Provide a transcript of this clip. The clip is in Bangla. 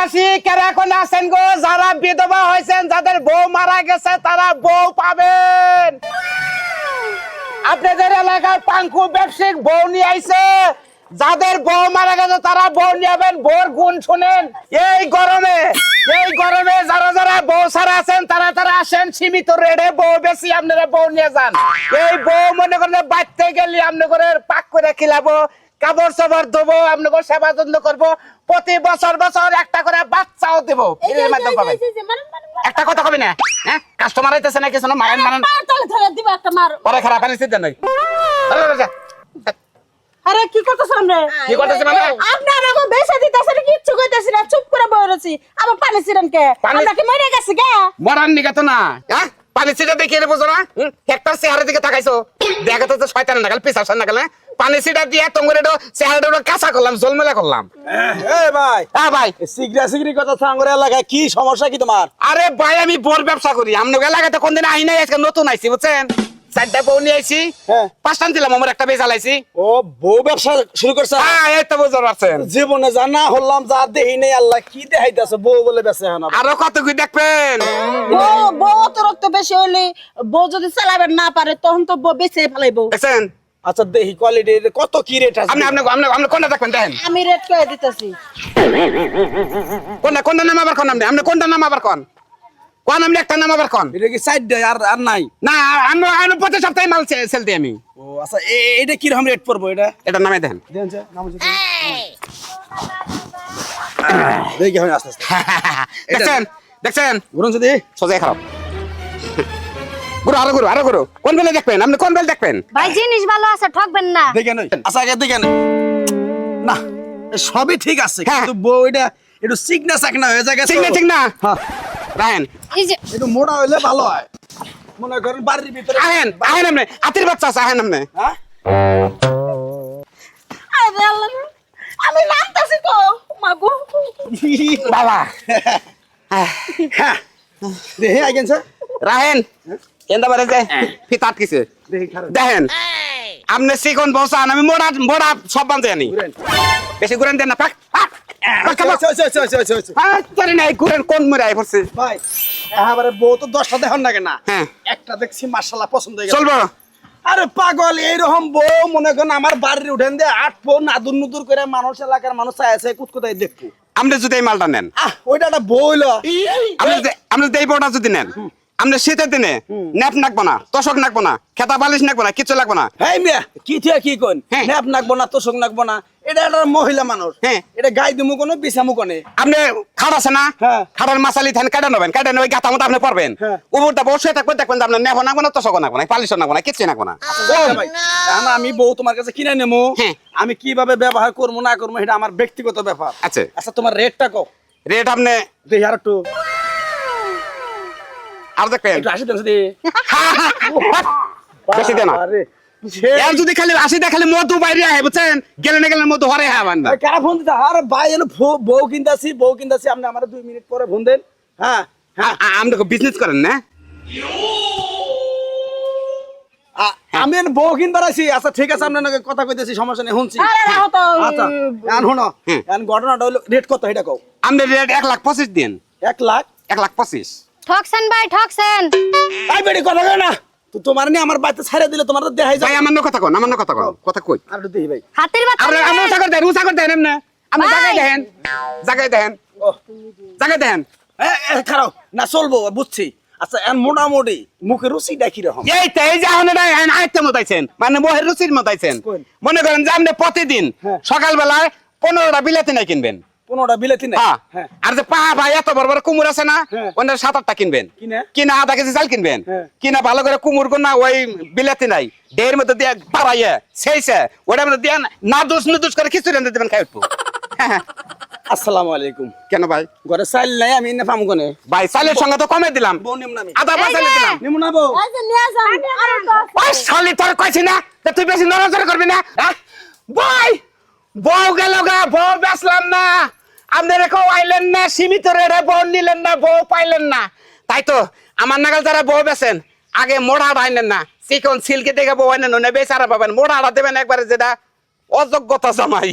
এলাকাবাসী কেরা কোন আছেন গো? যারা বিধবা হয়েছেন, যাদের বউ মারা গেছে, তারা বউ পাবেন। আপনাদের এলাকায় পাঙ্কু ব্যবসায়িক বউ নিয়ে আইছে। যাদের বউ মারা গেছে, তারা বউ নিয়েবেন। বউর গুণ শুনেন, এই গরমে এই গরমে যারা যারা বউ সারা আছেন, তারা তারা আসেন, সীমিত রেডে বউ বেশি আপনারা বউ নিয়ে যান। এই বউ মনে করেন বাড়তে গেলে আপনাদের পাক করে খিলাবো। কাপড় চাপড় দেবো আপনাদের সেবা যত্ন করব। প্রতি বছর বছর একটা করে বাচ্চাও দেবো। মাধ্যমে পাবেন একটা কথা কবি না? হ্যাঁ? কাস্টমার আইতেছে না কিছু না মারেন। মারেন পরে খারাপ আনিস দেন নাই। আরে, আরে, আরে। আরে কি করতেছ আমরা? কি করতেছে মানে? আপনার আমার বেসা দিতেছে না কিচ্ছু কইতেছি না চুপ করে বই রয়েছি। আবার পানি ছিলেন কে? আমরা কি মরে গেছি কে মরার নিকে তো না। হ্যাঁ? পানি সিটা দেখিয়ে বুঝো না? হেক্টর চেহারা দিকে তাকাইছো। দেখা তো শয়তান নাগাল পিসার নাগাল হ্যাঁ? পানি সিটা দিয়ে তোমার চেহারাটা কাঁচা করলাম জলমেলা করলাম। এ ভাই হ্যাঁ ভাই। সিগরা সিগরি কথা সাঙ্গর এলাকায় কি সমস্যা কি তোমার? আরে ভাই আমি বোর ব্যবসা করি। আপনাকে এলাকাতে কোনদিন আই নাই আজকে নতুন আইছি বুঝছেন? চারটা বউ নিয়ে আইছি হ্যাঁ। পাঁচটা দিলাম আমার একটা বেজ আলাইছি ও বউ ব্যবসা শুরু করছে? হ্যাঁ এই তো বুঝতে পারছেন। জীবনে জানা হলাম যা দেহি নেই আল্লাহ কি দেখাইতেছে বউ বলে বেঁচে হ্যাঁ আরও কত কি দেখবেন? বউ বউ অতিরিক্ত বেশি হইলে বউ যদি চালাবেন না পারে তখন তো বউ বেঁচে ফেলাইবো। দেখছেন? আচ্ছা দেহি কোয়ালিটি কত কি রেট আছে? আপনি আপনি আপনি আপনি কোনটা দেখবেন দেখেন। আমি রেট করে দিতেছি। কোনটা কোনটা নাম আবার কোন আপনি? আপনি কোনটা নাম আবার কোন? কোন আপনি একটা নাম আবার কোন? এটা কি সাইড দেয় আর আর নাই? না আমি আমি প্রতি সপ্তাহে মাল সেল দিই আমি। ও আচ্ছা এটা কীরকম রেট পড়ব এটা? এটা নামে দেন। দেন নাম দেখি আস্তে আস্তে। দেখছেন? দেখছেন? ঘুরুন যদি সোজাই খারাপ। গুরু আরও গুরু আরও গুরু কোন বেলে দেখবেন? আপনি কোন বেলে দেখবেন? ভাই জিনিস ভালো আছে ঠকবেন না। দেখে নই। আচ্ছা আগে দেখে নই। না সবই ঠিক আছে হ্যাঁ। কিন্তু বউ এটা একটু চিকনা চাকনা হয়ে যায় ঠিক না ঠিক না হ্যাঁ। রাহেন। এই যে একটু মোটা হইলে ভালো হয়। মনে করেন বাড়ির ভিতরে আহেন আহেন আপনি আতির বাচ্চা আছে আহেন আপনি হ্যাঁ? আমি নামতাছি তো। মাগো বাবা। হ্যাঁ। দেখে আইগেন স্যার। রাহেন কেন্দা বারে যে ফিত আটকিছে। দেখেন আপনি বসান আমি মোড়া মোড়া সব ঘুরেন। বেশি ঘুরেন দেন না পাক পাক পাক, পাক, পাক। পাক, জানি না এই ঘুরেন কোন মুড়ে আই পড়ছে। ভাই এবারে বউ তো দশটা দেখান লাগে না। হ্যাঁ। একটা দেখছি মার্শাল্লাহ পছন্দ হয়ে গেছে। চলবো। আরে পাগল এইরকম বউ মনে করেন আমার বাড়ির উঠেন দিয়ে আট পো নাদুর নুদুর করে মানুষ এলাকার মানুষ চাই আছে কুতকুতাই দেখব। আপনি যদি এই মালটা নেন। ওইটা একটা বউ হইল। আপনি যদি এই বউটা যদি নেন। আপনি শীতের দিনে ন্যাপ নাকবো না তশক নাকবো না খেতা বালিশ নাকবো না কিছু লাগবো না। হ্যাঁ মিয়া কি থিয়া কি কোন। ন্যাপ নাকবো না তোষক নাকবো না এটা একটা মহিলা মানুষ। হ্যাঁ। এটা গাই দিমু কোনো বিছামু কোনে। আপনি খাট আছে না? হ্যাঁ। খাটার মাসালি থান কেটে নেবেন কেটে নেবে গাতা মতো আপনি পারবেন। হ্যাঁ। উপরটা বসে থাকবেন দেখবেন যে আপনার নেব নাকবো না তশক নাকবো না পালিশ নাকবো না কিছু নাকবো না। আমি বউ তোমার কাছে কিনে নেব হ্যাঁ। আমি কীভাবে ব্যবহার করব না করব এটা আমার ব্যক্তিগত ব্যাপার। আচ্ছা। আচ্ছা তোমার রেটটা কো রেট আপনি দেখি আর একটু। আর বেশি দেন যদি খালি আসি দেখ মধু বাইরে আহে বুঝছেন? গেলে না গেলে মধু হরে হ্যাঁ বান্দা কারা ফোন দিতে আরে ভাই এলো বউ কিনতাছি বউ কিনতাছি আপনি আমার দুই মিনিট পরে ফোন দেন। হ্যাঁ হ্যাঁ। আপনি বিজনেস করেন না? আমি এনে বউ কিনবার আছি। আচ্ছা ঠিক আছে আপনার কথা কইতেছি সমস্যা নেই শুনছি। আচ্ছা এখন শোনো এখন ঘটনাটা হলো রেট কত এটা কও। আপনি রেট এক লাখ পঁচিশ দিন। এক লাখ? এক লাখ পঁচিশ। ঠকছেন ভাই ঠকছেন। তাই বেড়ি কথা কয় না। তো তোমার নিয়ে আমার বাড়িতে ছেড়ে দিলে তোমার তো দেখাই ভাই যায় আমার না কথা কন আমার না কথা কন। কথা কই? আর একটু দেখি ভাই। হাতের বাচ্চা আপনি আপনি উষা করে দেন উষা করে দেন আপনি ভাই। জায়গায় দেন জায়গায় দেন। ও জায়গায় দেন। এ, এ, খারাপ না চলবো বুঝছি। আচ্ছা এখন মোটামুটি মুখে রুচিটা কীরকম এই তো এই যে আপনি আয়ত্তে মতাইছেন। মানে মোহের রুচির মতাইছেন। মনে করেন যে আপনি প্রতিদিন হ্যাঁ। সকালবেলায় পনেরোটা বিলাতি নাই কিনবেন। পনেরোটা বিলেতি নেই। হ্যাঁ। হ্যাঁ। আর যে পা ভাই এত বড় বড় কুমুর আছে না হ্যাঁ। ওনার সাত আটটা কিনবেন। কিনা? আধা কেজি চাল কিনবেন। কিনা ভালো করে কুমুর না ওই বিলাতি নাই। ডের মধ্যে দিয়ে পাড়াইয়ে সেইছে ওটার মধ্যে দিয়ে না দুস নুদুস করে খিচুড়ি আনতে দেবেন খাই উঠবো। আসসালামু আলাইকুম। কেন ভাই? ঘরে চাইল নাই আমি এনে পাম কোনে? ভাই চালের সঙ্গে তো কমে দিলাম। নিম না আধা পা চালে দিলাম নিমু না বউ। এই যে নিয়ে যান আরে তো ওই শালি তোর কইছি না যে তুই বেশি নড়াচড়া করবি না? বই বউ গেল গা বউ বেচলাম না। আপনারা কেউ আইলেন না, সীমিত রেটে বউ নিলেন না বউ পাইলেন না। তাই তো আমার নাগাল যারা বউ বেছেন আগে মোড়া আইনেন না। চিকন সিল্কে দেখে বউ আইনেন না বেচারা পাবেন। মোড়া দেবেন একবারে যেটা অযোগ্যতা জামাই।